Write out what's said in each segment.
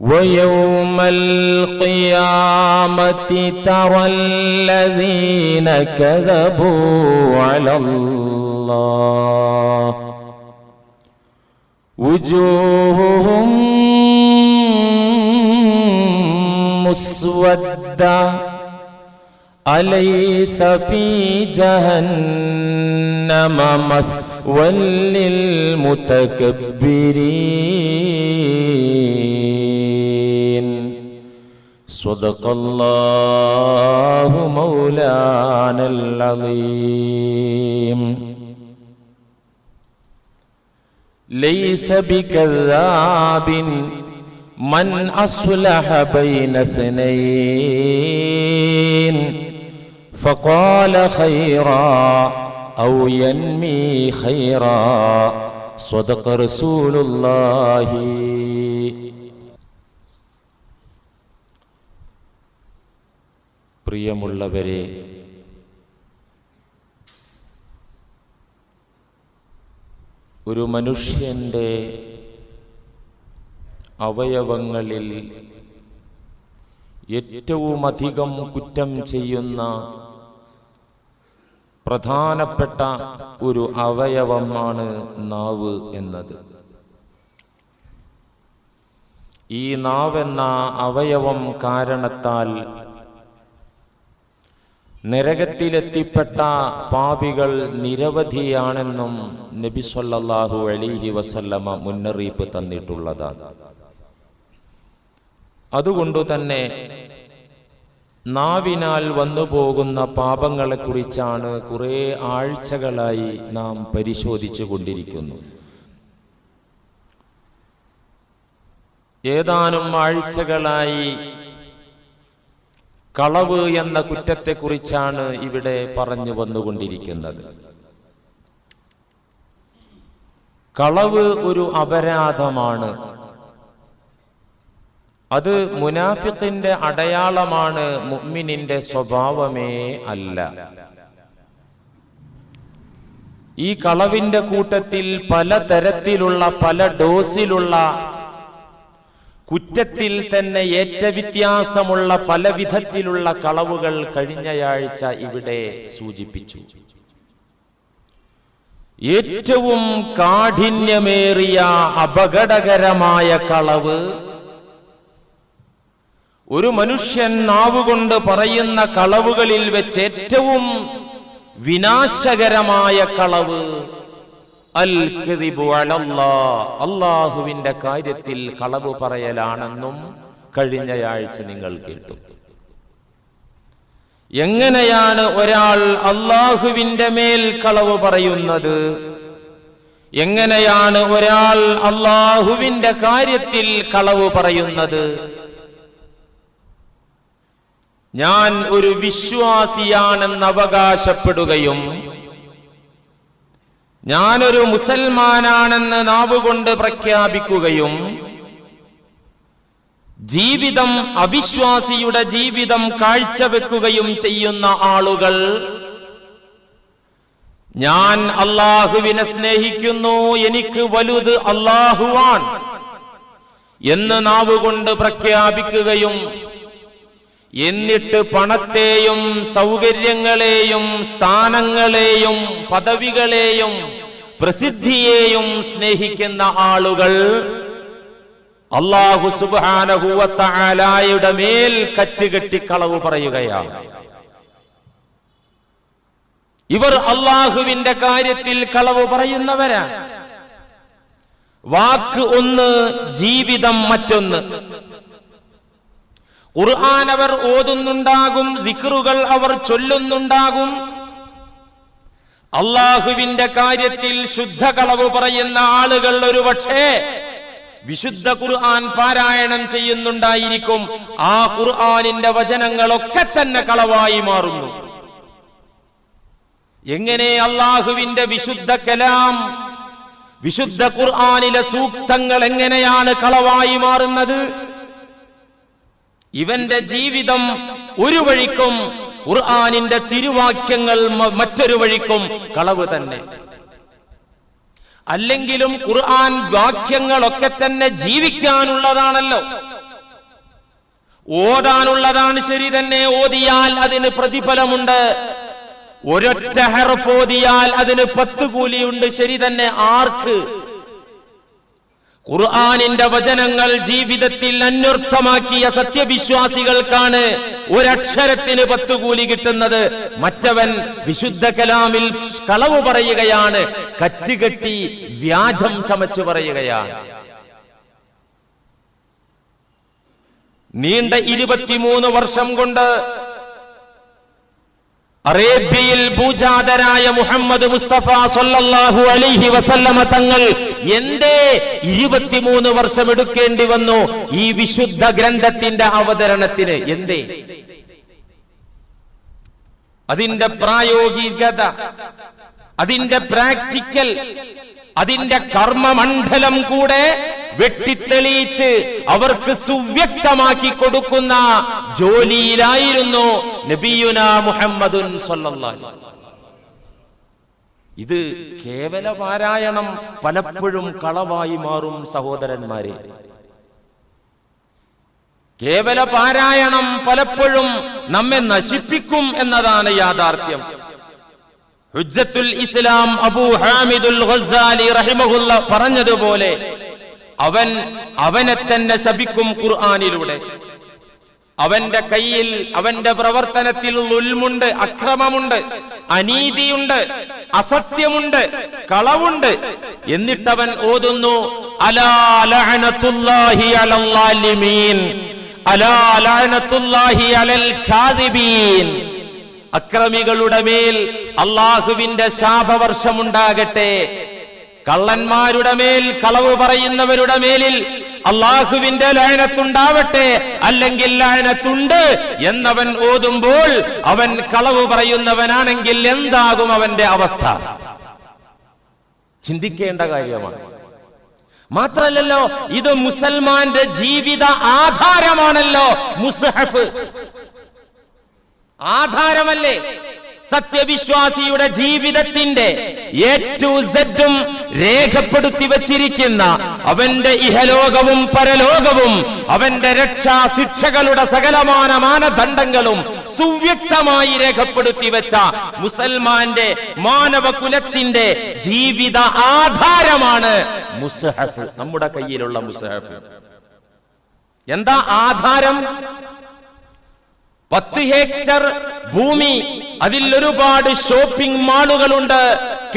ويوم القيامة ترى الذين كذبوا على الله وجوههم مسودة أليس في جهنم مثوى للمتكبرين صدق الله مولانا العظيم. ليس بكذاب من أصلح بين اثنين فقال خيرا أو ينمي خيرا صدق رسول الله. പ്രിയമുള്ളവരെ ഒരു മനുഷ്യന്റെ അവയവങ്ങളിൽ ഏറ്റവുമധികം കുറ്റം ചെയ്യുന്ന പ്രധാനപ്പെട്ട ഒരു അവയവമാണ് നാവ് എന്നത്. ഈ നാവെന്ന അവയവം കാരണത്താൽ നരകത്തിലെത്തിപ്പെട്ട പാപികൾ നിരവധിയാണെന്നും നബി സല്ലല്ലാഹു അലൈഹി വസല്ലമ മുന്നറിയിപ്പ് തന്നിട്ടുള്ളതാണ്. അതുകൊണ്ടു തന്നെ നാവിനാൽ വന്നു പോകുന്ന പാപങ്ങളെക്കുറിച്ചാണ് കുറേ ആഴ്ചകളായി നാം പരിശോധിച്ചു കൊണ്ടിരിക്കുന്നു. ഏതാനും ആഴ്ചകളായി കളവ് എന്ന കുറ്റത്തെക്കുറിച്ചാണ് ഇവിടെ പറഞ്ഞു വന്നുകൊണ്ടിരിക്കുന്നത്. കളവ് ഒരു അപരാധമാണ്. അത് മുനാഫിത്തിന്റെ അടയാളമാണ് മുഅ്മിനിന്റെ സ്വഭാവമേ അല്ല. ഈ കളവിന്റെ കൂട്ടത്തിൽ പലതരത്തിലുള്ള പല ഡോസിലുള്ള കുറ്റത്തിൽ തന്നെ ഏറ്റ വ്യത്യാസമുള്ള പല വിധത്തിലുള്ള കളവുകൾ കഴിഞ്ഞയാഴ്ച ഇവിടെ സൂചിപ്പിച്ചു. ഏറ്റവും കാഠിന്യമേറിയ അപകടകരമായ കളവ് ഒരു മനുഷ്യൻ നാവുകൊണ്ട് പറയുന്ന കളവുകളിൽ വെച്ച് ഏറ്റവും വിനാശകരമായ കളവ് അള്ളാഹുവിന്റെ കാര്യത്തിൽ കളവ് പറയലാണെന്നും കഴിഞ്ഞയാഴ്ച നിങ്ങൾ കേട്ടു. എങ്ങനെയാണ് ഒരാൾ അള്ളാഹുവിന്റെ മേൽ കളവ് പറയുന്നത്? എങ്ങനെയാണ് ഒരാൾ അള്ളാഹുവിന്റെ കാര്യത്തിൽ കളവ് പറയുന്നത്? ഞാൻ ഒരു വിശ്വാസിയാണെന്ന് അവകാശപ്പെടുകയും ഞാനൊരു മുസൽമാനാണെന്ന് നാവുകൊണ്ട് പ്രഖ്യാപിക്കുകയും ജീവിതം അവിശ്വാസിയുടെ ജീവിതം കാഴ്ചവെക്കുകയും ചെയ്യുന്ന ആളുകൾ ഞാൻ അള്ളാഹുവിനെ സ്നേഹിക്കുന്നു എനിക്ക് വലുത് അള്ളാഹുവാൻ എന്ന് നാവുകൊണ്ട് പ്രഖ്യാപിക്കുകയും എന്നിട്ട് പണത്തെയും സൗകര്യങ്ങളെയും സ്ഥാനങ്ങളെയും പദവികളെയും പ്രസിദ്ധിയെയും സ്നേഹിക്കുന്ന ആളുകൾ അള്ളാഹു സുബാനഹുവത്തായാലയുടെ മേൽ കറ്റുകെട്ടി കളവ് പറയുകയാണ്. ഇവർ അള്ളാഹുവിന്റെ കാര്യത്തിൽ കളവ് പറയുന്നവരാണ്. വാക്ക് ഒന്ന് ജീവിതം മറ്റൊന്ന്. ഖുർആൻ അവർ ഓതുന്നുണ്ടാകും ദിക്റുകൾ അവർ ചൊല്ലുന്നുണ്ടാകും. അള്ളാഹുവിന്റെ കാര്യത്തിൽ ശുദ്ധ കളവ് പറയുന്ന ആളുകൾ ഒരു പക്ഷേ വിശുദ്ധ ഖുർആൻ പാരായണം ചെയ്യുന്നുണ്ടായിരിക്കും. ആ ഖുർആനിന്റെ വചനങ്ങളൊക്കെ തന്നെ കളവായി മാറുന്നു. എങ്ങനെ അള്ളാഹുവിന്റെ വിശുദ്ധ കലാം വിശുദ്ധ ഖുർആനിലെ സൂക്തങ്ങൾ എങ്ങനെയാണ് കളവായി മാറുന്നത്? ഇവന്റെ ജീവിതം ഒരു വഴിക്കും ഖുർആനിന്റെ തിരുവാക്യങ്ങൾ മറ്റൊരു വഴിക്കും കളവ് തന്നെ. അല്ലെങ്കിലും ഖുർആൻ വാക്യങ്ങളൊക്കെ തന്നെ ജീവിക്കാനുള്ളതാണല്ലോ. ഓതാനുള്ളതാണ് ശരി തന്നെ ഓതിയാൽ അതിന് പ്രതിഫലമുണ്ട്. ഒരൊറ്റ ഹെർഫ് ഓതിയാൽ അതിന് പത്ത് കൂലിയുണ്ട് ശരി തന്നെ ആർക്ക്? ഖുർആനിന്റെ വചനങ്ങൾ ജീവിതത്തിൽ അന്വർത്ഥമാക്കിയ സത്യവിശ്വാസികൾക്കാണ് ഒരക്ഷരത്തിന് പത്ത് കൂലി കിട്ടുന്നത്. മറ്റവൻ വിശുദ്ധ കലാമിൽ കളവ് പറയുകയാണ് കറ്റുകെട്ടി വ്യാജം ചമച്ചു പറയുകയാണ്. നീണ്ട ഇരുപത്തിമൂന്ന് വർഷം കൊണ്ട് അറേബ്യയിൽ പൂജാതരായ മുഹമ്മദ് മുസ്തഫ സൊല്ലാഹു അലിഹി വസല്ലമ തങ്ങൾ എന്തേ ഇരുപത്തിമൂന്ന് വർഷം എടുക്കേണ്ടി വന്നു ഈ വിശുദ്ധ ഗ്രന്ഥത്തിന്റെ അവതരണത്തിന്. എന്തേ? അതിന്റെ പ്രായോഗികത അതിന്റെ പ്രാക്ടിക്കൽ അതിന്റെ കർമ്മമണ്ഡലം കൂടെ വെട്ടിത്തെളിയിച്ച് അവർക്ക് സുവ്യക്തമാക്കി കൊടുക്കുന്ന ജോലിയിലായിരുന്നു നബിയുന മുഹമ്മദുൻ ഇത് കേവല പാരായണം പലപ്പോഴും കളവായി മാറും സഹോദരന്മാരെ. കേവല പാരായണം പലപ്പോഴും നമ്മെ നശിപ്പിക്കും എന്നതാണ് യാഥാർത്ഥ്യം. ഹുജ്ജത്തുൽ ഇസ്ലാം അബൂ ഹാമിദുൽ പറഞ്ഞതുപോലെ അവൻ അവനെ തന്നെ ശപിക്കും ഖുർആാനിലൂടെ. അവന്റെ കയ്യിൽ അവന്റെ പ്രവർത്തനത്തിൽ ഉൽമുണ്ട് അക്രമമുണ്ട് അനീതിയുണ്ട് അസത്യമുണ്ട് കളവുണ്ട്. എന്നിട്ടവൻ ഓതുന്നു അക്രമികളുടെ മേൽ അള്ളാഹുവിന്റെ ശാപവർഷമുണ്ടാകട്ടെ. കള്ളന്മാരുടെ മേൽ കളവ് പറയുന്നവരുടെ മേലിൽ അള്ളാഹുവിന്റെ ലയനത്തുണ്ടാവട്ടെ അല്ലെങ്കിൽ ലയനത്തുണ്ട് എന്നവൻ ഓതുമ്പോൾ അവൻ കളവ് പറയുന്നവനാണെങ്കിൽ എന്താകും അവന്റെ അവസ്ഥ? ചിന്തിക്കേണ്ട കാര്യമാണ്. മാത്രല്ലല്ലോ ഇത് മുസൽമാന്റെ ജീവിത ആധാരമാണല്ലോ മുസ്ഹഫ്. ആധാരമല്ലേ? സത്യവിശ്വാസിയുടെ ജീവിതത്തിന്റെ എ ടു സെഡും രേഖപ്പെടുത്തി വച്ചിരിക്കുന്ന അവന്റെ ഇഹലോകവും പരലോകവും അവന്റെ രക്ഷാ ശിക്ഷകളുടെ സകലമാന മാനദണ്ഡങ്ങളും സുവ്യക്തമായി രേഖപ്പെടുത്തി വെച്ച മുസൽമാന്റെ മാനവ കുലത്തിന്റെ ജീവിത ആധാരമാണ് മുസ്ഹഫ് നമ്മുടെ കയ്യിലുള്ള മുസ്ഹഫ്. എന്താ ആധാരം? പത്ത് ഹെക്ടർ ഭൂമി അതിൽ ഒരുപാട് ഷോപ്പിംഗ് മാളുകളുണ്ട്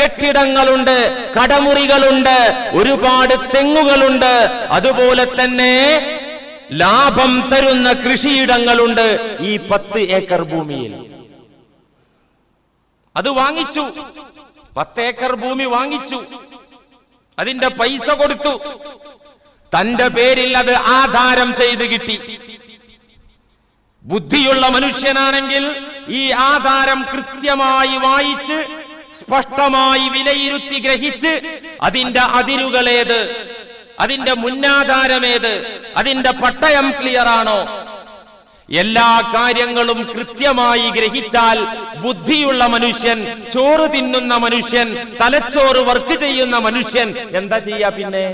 കെട്ടിടങ്ങളുണ്ട് കടമുറികളുണ്ട് ഒരുപാട് തെങ്ങുകളുണ്ട്. അതുപോലെ തന്നെ ലാഭം തരുന്ന കൃഷിയിടങ്ങളുണ്ട് ഈ പത്ത് ഏക്കർ ഭൂമിയിൽ. അത് വാങ്ങിച്ചു. പത്ത് ഏക്കർ ഭൂമി വാങ്ങിച്ചു. അതിന്റെ പൈസ കൊടുത്തു. തന്റെ പേരിൽ അത് ആധാരം ചെയ്ത് കിട്ടി. ബുദ്ധിയുള്ള മനുഷ്യനാണെങ്കിൽ ഈ ആധാരം കൃത്യമായി വായിച്ച് സ്പഷ്ടമായി വിലയിരുത്തി ഗ്രഹിച്ച് അതിന്റെ അതിരുകളേത് അതിന്റെ മുന്നാധാരമേത് അതിന്റെ പട്ടയം ക്ലിയർ ആണോ എല്ലാ കാര്യങ്ങളും കൃത്യമായി ഗ്രഹിച്ചാൽ ബുദ്ധിയുള്ള മനുഷ്യൻ ചോറ് തിന്നുന്ന മനുഷ്യൻ തലച്ചോറ് വർക്ക് ചെയ്യുന്ന മനുഷ്യൻ എന്താ ചെയ്യാ പിന്നെ?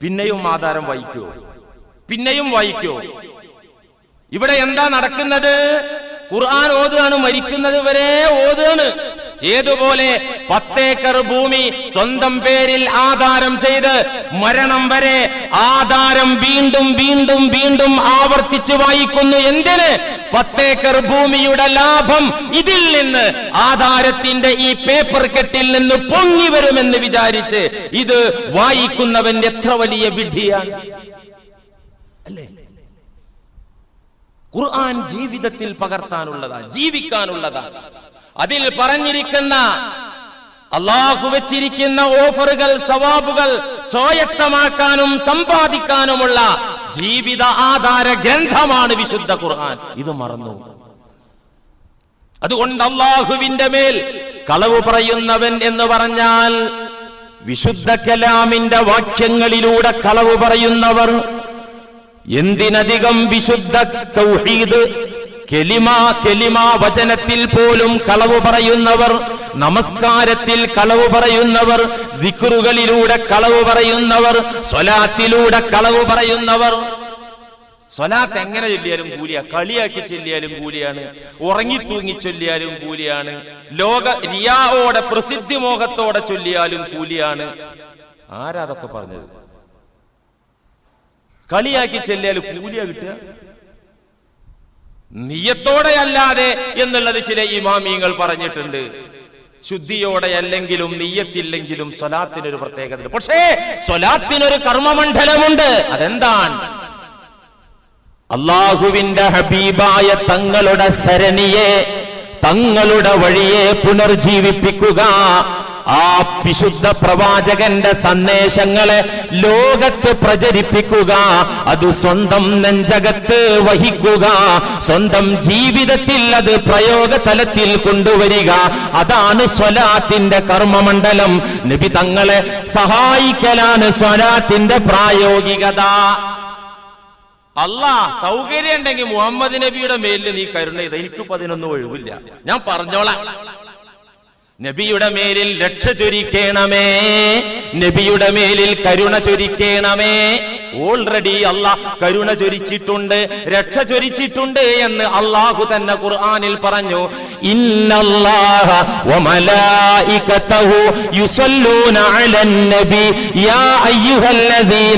പിന്നെയും ആധാരം വായിക്കോ? പിന്നെയും വായിക്കോ? ഇവിടെ എന്താ നടക്കുന്നത്? ഖുർആൻ ഓതുകയാണ് മരിക്കുന്നത് വരെ ഓതുകയാണ്. ഏതുപോലെ പത്തേക്കർ ഭൂമി സ്വന്തം പേരിൽ ആധാരം ചെയ്ത് മരണം വരെ ആധാരം വീണ്ടും വീണ്ടും വീണ്ടും ആവർത്തിച്ചു വായിക്കുന്നു. എന്തിന്? പത്തേക്കർ ഭൂമിയുടെ ലാഭം ഇതിൽ നിന്ന് ആധാരത്തിന്റെ ഈ പേപ്പർ കെട്ടിൽ നിന്ന് പൊങ്ങി വരുമെന്ന് വിചാരിച്ച് ഇത് വായിക്കുന്നവൻ എത്ര വലിയ വിധിയാണ് അല്ലേ? ഖുർആൻ ജീവിതത്തിൽ പകർത്താനുള്ളതാണ് ജീവിക്കാനുള്ളതാ. അതിൽ പറഞ്ഞിരിക്കുന്ന അള്ളാഹു വെച്ചിരിക്കുന്ന ഓഫറുകൾ സവാബുകൾ സ്വായത്തമാക്കാനും സമ്പാദിക്കാനുമുള്ള ജീവിത ആധാര ഗ്രന്ഥമാണ് വിശുദ്ധ ഖുർആൻ. ഇത് മറന്നു. അതുകൊണ്ട് അള്ളാഹുവിന്റെ മേൽ കളവ് പറയുന്നവൻ എന്ന് പറഞ്ഞാൽ വിശുദ്ധ കലാമിന്റെ വാക്യങ്ങളിലൂടെ കളവ് പറയുന്നവർ എന്തിനധികം വിശുദ്ധ തൗഹീദ്? കെലിമ കെലിമ വചനത്തിൽ പോലും കളവ് പറയുന്നവർ നമസ്കാരത്തിൽ കളവ് പറയുന്നവർ ദിക്റുകളിലൂടെ കളവ് പറയുന്നവർ സ്വലാത്തിലൂടെ കളവ് പറയുന്നവർ. സ്വലാത്ത് എങ്ങനെ ചൊല്ലിയാലും കൂലിയാ. കളിയാക്കി ചൊല്ലിയാലും കൂലിയാണ്. ഉറങ്ങി തൂങ്ങി ചൊല്ലിയാലും കൂലിയാണ്. ലോക റിയാവോടെ പ്രസിദ്ധി മോഹത്തോടെ ചൊല്ലിയാലും കൂലിയാണ്. ആരാ അതൊക്കെ പറഞ്ഞത്? കളിയാക്കി ചെല്ലിയാൽ കൂലിയാ കിട്ടുക. നിയത്തോടെ അല്ലാതെ എന്നുള്ളത് ചില ഇമാമിയങ്ങൾ പറഞ്ഞിട്ടുണ്ട്. ശുദ്ധിയോടെ അല്ലെങ്കിലും നീയത്തില്ലെങ്കിലും സ്വലാത്തിനൊരു പ്രത്യേകത. പക്ഷേ സ്വലാത്തിനൊരു കർമ്മമണ്ഡലമുണ്ട്. അതെന്താണ്? അള്ളാഹുവിന്റെ ഹബീബായ തങ്ങളുടെ സരണിയെ തങ്ങളുടെ വഴിയെ പുനർജീവിപ്പിക്കുക. ആ വിശുദ്ധ പ്രവാചകന്റെ സന്ദേശങ്ങളെ ലോകത്ത് പ്രചരിപ്പിക്കുക അത് സ്വന്തം നെഞ്ചകത്ത് വഹിക്കുക സ്വന്തം ജീവിതത്തിൽ അത് പ്രയോഗ തലത്തിൽ കൊണ്ടുവരിക. അതാണ് സ്വലാത്തിന്റെ കർമ്മമണ്ഡലം. നബി തങ്ങളെ സഹായിക്കലാണ് സ്വലാത്തിന്റെ പ്രായോഗികത. അല്ല സൗകര്യം ഉണ്ടെങ്കിൽ മുഹമ്മദ് നബിയുടെ മേലിൽ നീ കരുണ ചെയ്ത. എനിക്കിപ്പോ അതിനൊന്നും ഒഴിവില്ല. ഞാൻ പറഞ്ഞോളാം. നബിയുടെ മേലിൽ രക്ഷ ചൊരിക്കണമേ. നബിയുടെ മേലിൽ കരുണ ചൊരിക്കണമേ. ഓൾറെഡി അള്ളാഹ് കരുണ ചൊരിച്ചിട്ടുണ്ട് രക്ഷ ചൊരിച്ചിട്ടുണ്ട് എന്ന് അള്ളാഹു തന്നെ ഖുർആനിൽ പറഞ്ഞു.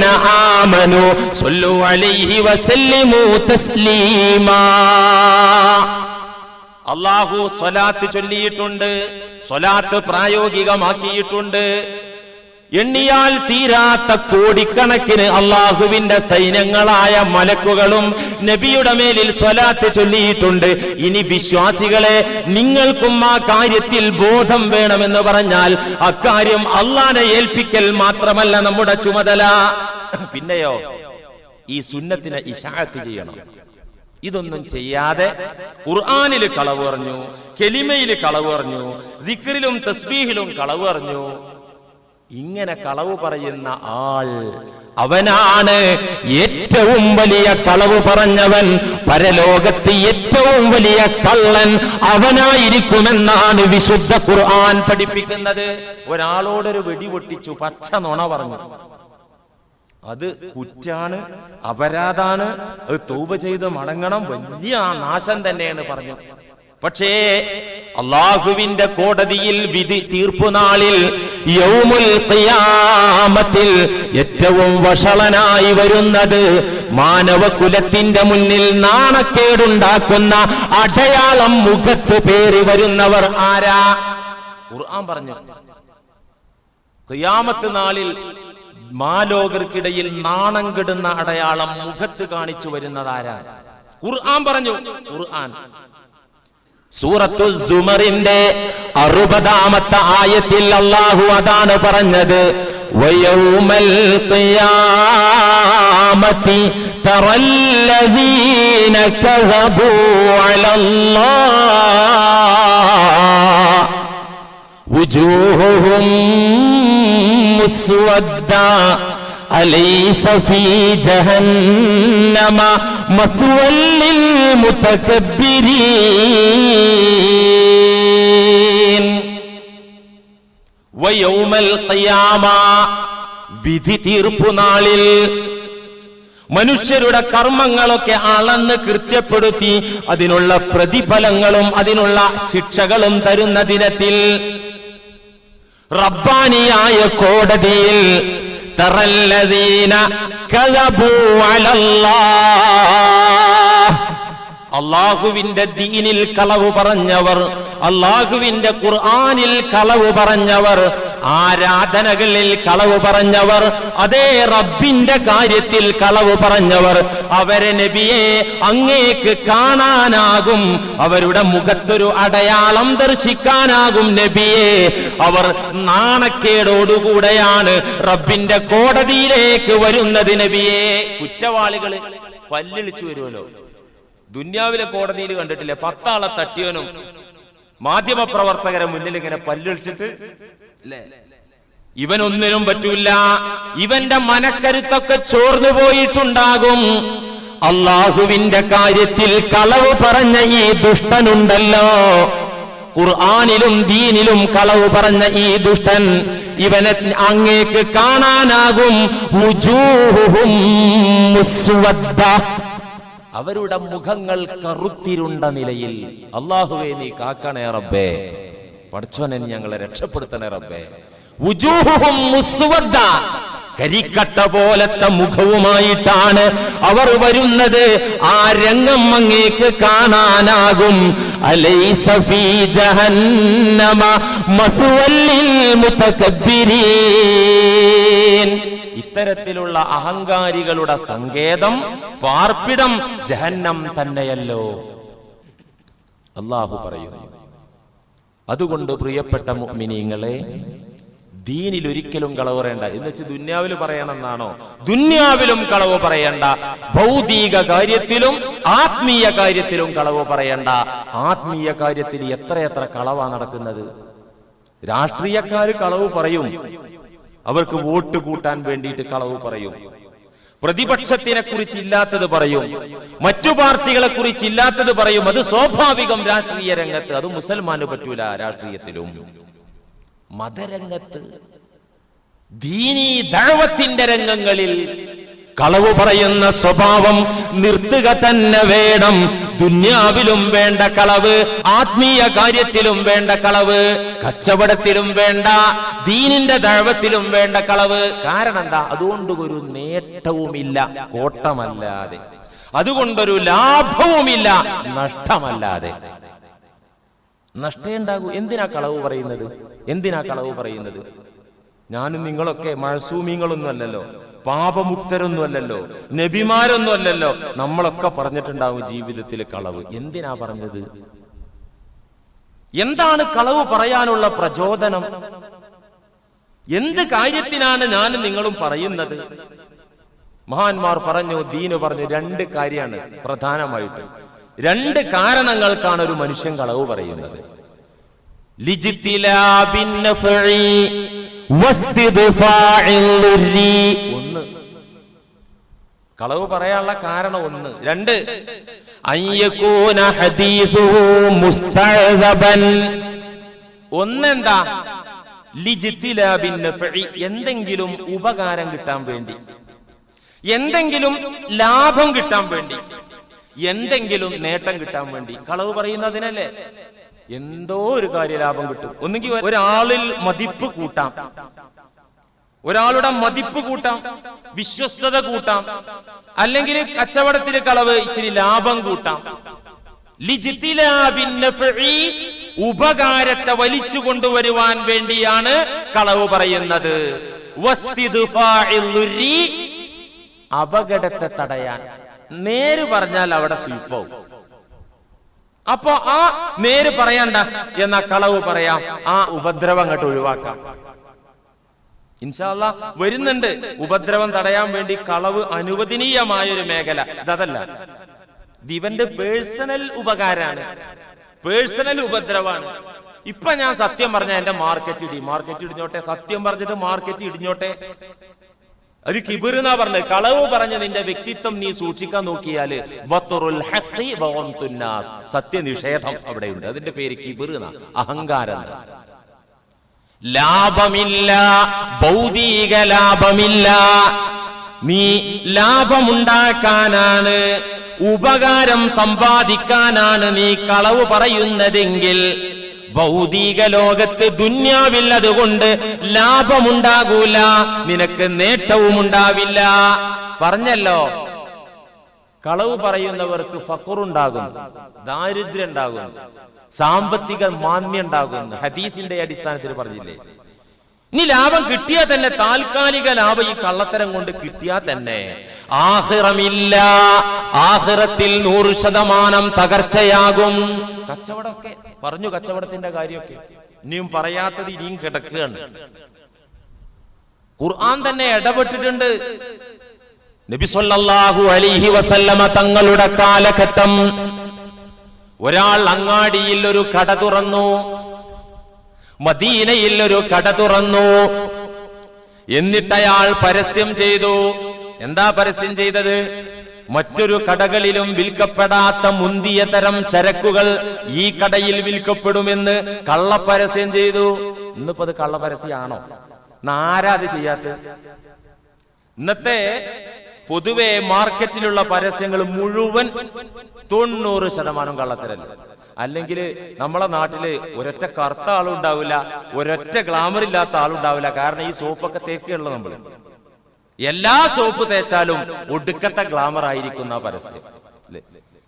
ആമനു സല്ലു അലൈഹി തസ്ലീമാ. അള്ളാഹു സ്വലാത്ത് ചൊല്ലിയിട്ടുണ്ട് സ്വലാത്ത് പ്രായോഗികമാക്കിയിട്ടുണ്ട്. എണ്ണിയാൽ തീരാത്ത കോടിക്കണക്കിന് അള്ളാഹുവിന്റെ സൈന്യങ്ങളായ മലക്കുകളും നബിയുടെ മേലിൽ സ്വലാത്ത് ചൊല്ലിയിട്ടുണ്ട്. ഇനി വിശ്വാസികളെ നിങ്ങൾക്കും ആ കാര്യത്തിൽ ബോധം വേണമെന്ന് പറഞ്ഞാൽ അക്കാര്യം അള്ളാനെ ഏൽപ്പിക്കൽ മാത്രമല്ല നമ്മുടെ ചുമതല. പിന്നെയോ ഈ സുന്നത്തിനെ ഇഷാത്ത് ചെയ്യണം. ഇതൊന്നും ചെയ്യാതെ ഖുർആാനിൽ കളവ് പറഞ്ഞു കെലിമയിൽ കളവ് പറഞ്ഞു ദിക്റിലും തസ്ബീഹിലും കളവ് പറഞ്ഞു ഇങ്ങനെ കളവ് പറയുന്ന ആൾ അവനാണ് ഏറ്റവും വലിയ കളവ് പറഞ്ഞവൻ പരലോകത്ത് ഏറ്റവും വലിയ കള്ളൻ അവനായിരിക്കുമെന്നാണ് വിശുദ്ധ ഖുർആൻ പഠിപ്പിക്കുന്നത്. ഒരാളോടൊരു വെടി പൊട്ടിച്ചു പച്ച നുണ പറഞ്ഞു. അത് കുറ്റാണ് അപരാധാണ്. അത് തൗബ ചെയ്ത് മടങ്ങണം വലിയ നാശം തന്നെയാണ് പറഞ്ഞു. പക്ഷേ അള്ളാഹുവിന്റെ കോടതിയിൽ വിധി തീർപ്പുനാളിൽ യൗമുൽ ഖിയാമത്തിൽ ഏറ്റവും വഷളനായി വരുന്നത് മാനവകുലത്തിന്റെ മുന്നിൽ നാണക്കേടുണ്ടാക്കുന്ന അടയാളം മുഖത്ത് പേറി വരുന്നവർ ആരാ? ഖുർആൻ പറഞ്ഞു ഖിയാമത്ത് നാളിൽ മാലോകർക്കിടയിൽ നാണം കെടുന്ന അടയാളം മുഖത്ത് കാണിച്ചു വരുന്നതാരാ? ഖുർആൻ പറഞ്ഞു. ഖുർആൻ. സൂറത്തു സുമറിന്റെ അറുപതാമത്തെ ആയത്തിൽ അള്ളാഹു അതാണ് പറഞ്ഞത്. വയൗമൽ ഖിയാമത്തി തറല്ലദീന കദബൂ അലല്ലാഹ് وجوههم مسودة أليس في جهنم مثوى للمتكبرين ويوم القيامة വിധി തീർപ്പുനാളിൽ മനുഷ്യരുടെ കർമ്മങ്ങളൊക്കെ അളന്ന് കൃത്യപ്പെടുത്തി അതിനുള്ള പ്രതിഫലങ്ങളും അതിനുള്ള ശിക്ഷകളും തരുന്ന ദിനത്തിൽ റബ്ബാനിയായ കോടതിയിൽ തറല്ലദീന അള്ളാഹുവിന്റെ ദീനിൽ കളവ് പറഞ്ഞവർ അള്ളാഹുവിന്റെ ഖുർആാനിൽ കളവ് പറഞ്ഞവർ ആരാധനകളിൽ കളവ് പറഞ്ഞവർ അതേ റബ്ബിന്റെ കാര്യത്തിൽ കളവ് പറഞ്ഞവർ. അവരെ നബിയെ അങ്ങേക്ക് കാണാനാകും അവരുടെ മുഖത്തൊരു അടയാളം ദർശിക്കാനാകും നബിയെ. അവർ നാണക്കേടോടുകൂടെയാണ് റബ്ബിന്റെ കോടതിയിലേക്ക് വരുന്നത് നബിയെ. കുറ്റവാളികൾ പല്ലിളിച്ചു വരുമല്ലോ. ദുന്യാവിലെ കോടതിയിൽ കണ്ടിട്ടില്ലേ? പത്താളെ തട്ടിയവനും മാധ്യമ പ്രവർത്തകരെ മുന്നിൽ ഇങ്ങനെ പല്ലൊളിച്ചിട്ട് ഇവനൊന്നിനും പറ്റൂല. ഇവന്റെ മനക്കരുത്തൊക്കെ ചോർന്നു പോയിട്ടുണ്ടാകും. അള്ളാഹുവിന്റെ കാര്യത്തിൽ കളവ് പറഞ്ഞ ഈ ദുഷ്ടനുണ്ടല്ലോ. ഖുർആാനിലും ദീനിലും കളവ് പറഞ്ഞ ഈ ദുഷ്ടൻ ഇവനെ അങ്ങേക്ക് കാണാനാകും. അവരുടെ മുഖങ്ങൾ കറുത്തിരുണ്ട നിലയിൽ അള്ളാഹുവെ നീ കാക്കണേ റബ്ബേ. പഠിച്ചോനെ ഞങ്ങളെ രക്ഷപ്പെടുത്തണേ റബ്ബേ. കരിക്കട്ട പോലത്തെ മുഖവുമായിട്ടാണ് അവർ വരുന്നത്. ആ രംഗം അങ്ങേക്ക് കാണാനാകും. അലൈസ ഇത്തരത്തിലുള്ള അഹങ്കാരികളുടെ സങ്കേതം പാർപ്പിടം ജഹന്നം തന്നെയല്ലോ. അള്ളാഹു പറയുന്നു അതുകൊണ്ട് പ്രിയപ്പെട്ട മിനിങ്ങളെ ദീനിൽ ഒരിക്കലും കളവ് പറയണ്ട. എന്ന് വെച്ച് ദുന്യാവിൽ പറയണമെന്നാണോ ദുന്യാവിലും കളവ് പറയണ്ട. ഭൗതിക കാര്യത്തിലും ആത്മീയ കാര്യത്തിലും കളവ് പറയണ്ട. ആത്മീയ കാര്യത്തിൽ എത്രയെത്ര കളവാ നടക്കുന്നത്? രാഷ്ട്രീയക്കാർ കളവ് പറയും. അവർക്ക് വോട്ട് കൂട്ടാൻ വേണ്ടിയിട്ട് കളവ് പറയും. പ്രതിപക്ഷത്തിനെ കുറിച്ച് ഇല്ലാത്തത് പറയും. മറ്റു പാർട്ടികളെ കുറിച്ച് ഇല്ലാത്തത് പറയും. അത് സ്വാഭാവികം രാഷ്ട്രീയ രംഗത്ത്. അത് മുസൽമാന് പറ്റൂല രാഷ്ട്രീയത്തിലും. മതരംഗത്ത് ദീനീ ദഴവത്തിന്റെ രംഗങ്ങളിൽ കളവ് പറയുന്ന സ്വഭാവം നിർത്തുക തന്നെ വേണം. ദുന്യാവിലും വേണ്ട കളവ് ആത്മീയ കാര്യത്തിലും വേണ്ട കളവ് കച്ചവടത്തിലും വേണ്ട ദീനിന്റെ ദഴവത്തിലും വേണ്ട കളവ്. കാരണം എന്താ? അതുകൊണ്ട് ഒരു നേട്ടവുമില്ല കോട്ടമല്ലാതെ. അതുകൊണ്ടൊരു ലാഭവുമില്ല നഷ്ടമല്ലാതെ. നഷ്ടേ ഉണ്ടാകൂ. എന്തിനാ കളവ് പറയുന്നത്? എന്തിനാ കളവ് പറയുന്നത്? ഞാനും നിങ്ങളൊക്കെ മഴസൂമിങ്ങളൊന്നും അല്ലല്ലോ പാപമുക്തരൊന്നും അല്ലല്ലോ നബിമാരൊന്നും അല്ലല്ലോ നമ്മളൊക്കെ പറഞ്ഞിട്ടുണ്ടാവും ജീവിതത്തിലെ കളവ്. എന്തിനാ പറഞ്ഞത്? എന്താണ് കളവ് പറയാനുള്ള പ്രചോദനം? എന്ത് കാര്യത്തിനാണ് ഞാനും നിങ്ങളും പറയുന്നത്? മഹാന്മാർ പറഞ്ഞു ദീന് പറഞ്ഞു രണ്ട് കാര്യമാണ് പ്രധാനമായിട്ട്. രണ്ട് കാരണങ്ങൾക്കാണ് ഒരു മനുഷ്യൻ കളവ് പറയുന്നത്. ലിജിത്തിലാ. ഒന്ന്. കളവ് പറയാനുള്ള കാരണം ഒന്ന്. രണ്ട്. ഒന്നെന്താ? എന്തെങ്കിലും ഉപകാരം കിട്ടാൻ വേണ്ടി. എന്തെങ്കിലും ലാഭം കിട്ടാൻ വേണ്ടി. എന്തെങ്കിലും നേട്ടം കിട്ടാൻ വേണ്ടി. കളവ് പറയുന്നതിനല്ലേ? എന്തോ ഒരു കാര്യ ലാഭം കിട്ടും. ഒന്നുകിൽ ഒരാളിൽ മതിപ്പ് കൂട്ടാം. ഒരാളുടെ മതിപ്പ് കൂട്ടാം. വിശ്വസ്തത കൂട്ടാം. അല്ലെങ്കിൽ കച്ചവടത്തിലെ കളവ് ഇച്ചിരി ലാഭം കൂട്ടാം. ഉപകാരത്തെ വലിച്ചു കൊണ്ടുവരുവാൻ വേണ്ടിയാണ് കളവ് പറയുന്നത്. അപകടത്തെ തടയാൻ. നേര് പറഞ്ഞാൽ അവിടെ സ്വീപ്പാവും. അപ്പൊ ആ നേര് പറയണ്ട എന്ന കളവ് പറയാം. ആ ഉപദ്രവം അങ്ങോട്ട് ഒഴിവാക്കാം. ഇൻഷാല്ല വരുന്നുണ്ട്. ഉപദ്രവം തടയാൻ വേണ്ടി കളവ് അനുവദനീയമായ ഒരു മേഖല. ഇതല്ല. ദിവന്റെ പേഴ്സണൽ ഉപകാരാണ്. പേഴ്സണൽ ഉപദ്രവാണ്. ഇപ്പൊ ഞാൻ സത്യം പറഞ്ഞ എന്റെ മാർക്കറ്റ് ഇടി. മാർക്കറ്റ് ഇടിഞ്ഞോട്ടെ? സത്യം പറഞ്ഞിട്ട് മാർക്കറ്റ് ഇടിഞ്ഞോട്ടെ? ഒരു കിബിർ എന്നാ പറഞ്ഞത്? കളവ് പറഞ്ഞ നിന്റെ വ്യക്തിത്വം നീ സൂക്ഷിക്കാൻ നോക്കിയാൽ സത്യനിഷേധം അവിടെ ഉണ്ട് അതിന്റെ പേര് കിബിർ അഹങ്കാരം. ലാഭമില്ല ഭൗതിക ലാഭമില്ല. നീ ലാഭമുണ്ടാക്കാനാണ് ഉപകാരം സമ്പാദിക്കാനാണ് നീ കളവ് പറയുന്നതെങ്കിൽ ഭൗതിക ലോകത്ത് ദുന്യാവിൽ അതുകൊണ്ട് ലാഭമുണ്ടാകൂല. നിനക്ക് നേട്ടവും ഉണ്ടാവില്ല പറഞ്ഞല്ലോ. കളവ് പറയുന്നവർക്ക് ഫക്കുറുണ്ടാകും ദാരിദ്ര്യം ഉണ്ടാകും സാമ്പത്തിക മാന്യം ഉണ്ടാകും ഹദീസിന്റെ അടിസ്ഥാനത്തിൽ പറഞ്ഞില്ലേ? ഇനി ലാഭം കിട്ടിയാൽ തന്നെ താൽക്കാലിക ലാഭം ഈ കള്ളത്തരം കൊണ്ട് കിട്ടിയാൽ തന്നെ. ആഹിറമില്ല. ആഹിറത്തിൽ നൂറ് ശതമാനം തകർച്ചയാകും. കച്ചവടമൊക്കെ പറഞ്ഞു കച്ചവടത്തിന്റെ കാര്യമൊക്കെ. ഇനിയും പറയാത്തത് ഇനിയും കിടക്കുകയാണ്. ഖുർആൻ തന്നെ ഇടപെട്ടിട്ടുണ്ട്. നബി സല്ലല്ലാഹു അലൈഹി വസല്ലമ തങ്ങളുടെ കാലഘട്ടം. ഒരാൾ അങ്ങാടിയിൽ ഒരു കട തുറന്നു. മദീനയിൽ ഒരു കട തുറന്നു. എന്നിട്ടയാൾ പരസ്യം ചെയ്തു. എന്താ പരസ്യം ചെയ്തത്? മറ്റൊരു കടകളിലും വിൽക്കപ്പെടാത്ത മുന്തിയ തരം ചരക്കുകൾ ഈ കടയിൽ വിൽക്കപ്പെടുമെന്ന് കള്ളപ്പരസ്യം ചെയ്തു. ഇന്നിപ്പോ അത് കള്ളപ്പരസ്യമാണോ ആരാ അത് ചെയ്യാത്ത ഇന്നത്തെ പൊതുവെ മാർക്കറ്റിലുള്ള പരസ്യങ്ങൾ മുഴുവൻ തൊണ്ണൂറ് ശതമാനം കള്ളത്തരല്ല? അല്ലെങ്കിൽ നമ്മളെ നാട്ടിൽ ഒരൊറ്റ കറുത്ത ആളുണ്ടാവില്ല ഒരൊറ്റ ഗ്ലാമർ ഇല്ലാത്ത ആളുണ്ടാവില്ല കാരണം ഈ സോപ്പൊക്കെ തേക്കുകയുള്ള നമ്മൾ എല്ലാ സോപ്പ് തേച്ചാലും ഒടുക്കത്തെ ഗ്ലാമർ ആയിരിക്കുന്ന പരസ്യം.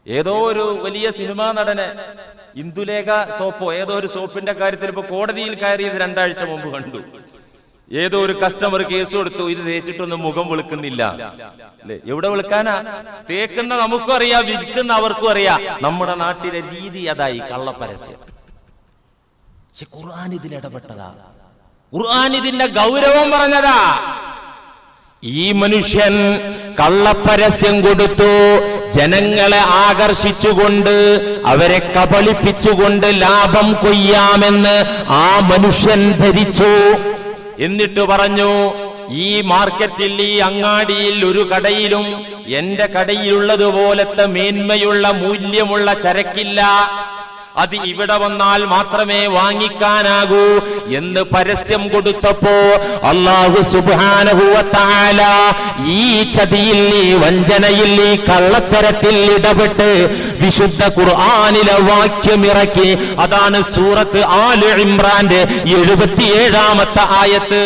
ഏതോ ഒരു വലിയ സിനിമാ നടന് ഇന്ദുലേഖ സോപ്പോ ഏതോ ഒരു സോപ്പിന്റെ കാര്യത്തിൽ ഇപ്പൊ കോടതിയിൽ കയറിയത് രണ്ടാഴ്ച മുമ്പ് കണ്ടു. ഏതോ ഒരു കസ്റ്റമർ കേസ് കൊടുത്തു. ഇത് തേച്ചിട്ടൊന്നും മുഖം വിളിക്കുന്നില്ല. അല്ലെ? എവിടെ വിളിക്കാനാ? തേക്കുന്ന നമുക്കും അറിയാം വിൽക്കുന്ന അവർക്കും അറിയാം. നമ്മുടെ നാട്ടിലെ രീതി അതായി കള്ളപ്പരസ്യം. പക്ഷെ ഖുർആൻ ഇതിൽ ഇടപെട്ടതാ. ഖുർആൻ ഇതിന്റെ ഗൗരവം പറഞ്ഞതാ. ഈ മനുഷ്യൻ കള്ളപ്പരസ്യം കൊടുത്തു. ജനങ്ങളെ ആകർഷിച്ചുകൊണ്ട് അവരെ കബളിപ്പിച്ചുകൊണ്ട് ലാഭം കൊയ്യാമെന്ന് ആ മനുഷ്യൻ ധരിച്ചു. എന്നിട്ട് പറഞ്ഞു ഈ മാർക്കറ്റിൽ ഈ അങ്ങാടിയിൽ ഒരു കടയിലും എന്റെ കടയിലുള്ളതുപോലത്തെ മേന്മയുള്ള മൂല്യമുള്ള ചരക്കില്ല. അത് ഇവിടെ വന്നാൽ മാത്രമേ വാങ്ങിക്കാനാകൂ എന്ന് പരസ്യം കൊടുത്തപ്പോ അള്ളാഹു സുബാനഹുവത്താല ഈ ചതിയിൽ ഈ വഞ്ചനയിൽ ഈ കള്ളത്തരത്തിൽ ഇടപെട്ട് വിശുദ്ധ ഖുർആാനിലെ വാക്യമിറക്കി അതാണ് സൂറത്ത് ആൽ ഇമ്രാന്റെ എഴുപത്തിയേഴാമത്തെ ആയത്ത്.